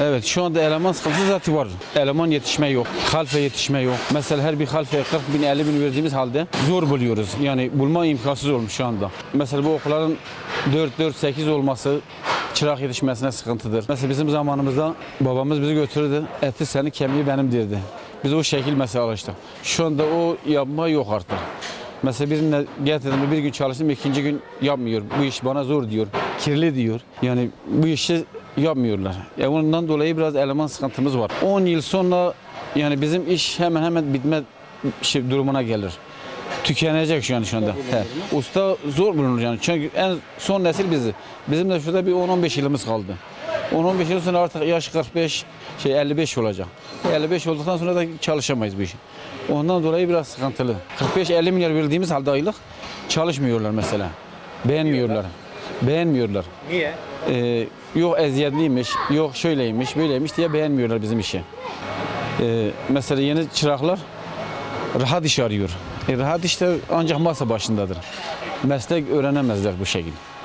Evet şu anda eleman sıkıntısı zaten var. Eleman yetişme yok. Halfe yetişme yok. Mesela her bir halfeye 40 bin 50 bin verdiğimiz halde zor buluyoruz. Yani bulma imkansız olmuş şu anda. Mesela bu okulların 4-4-8 olması çırak yetişmesine sıkıntıdır. Mesela bizim zamanımızda babamız bizi götürürdü. Eti senin kemiği benim derdi. Biz o şekil mesela alıştık. Şu anda o yapma yok artık. Mesela birine getirdim bir gün çalıştım ikinci gün yapmıyor. Bu iş bana zor diyor. Kirli diyor. Yani bu işi yapmıyorlar. E ondan dolayı biraz eleman sıkıntımız var. 10 yıl sonra yani bizim iş hemen hemen bitme şey, durumuna gelir. Tükenecek şu an şu anda. He. Usta zor bulunur yani. Çünkü en son nesil bizi. Bizim de şurada bir 10-15 yılımız kaldı. 10-15 yıl sonra artık yaş 45, şey 55 olacak. 55 olduktan sonra da çalışamayız bu işi. Ondan dolayı biraz sıkıntılı. 45-50 milyar verdiğimiz halde aylık çalışmıyorlar mesela. Beğenmiyorlar. Beğenmiyorlar. Niye? Ee, yok eziyetliymiş, yok şöyleymiş, böyleymiş diye beğenmiyorlar bizim işi. Ee, mesela yeni çıraklar rahat iş arıyor. E, rahat iş de ancak masa başındadır. Meslek öğrenemezler bu şekilde.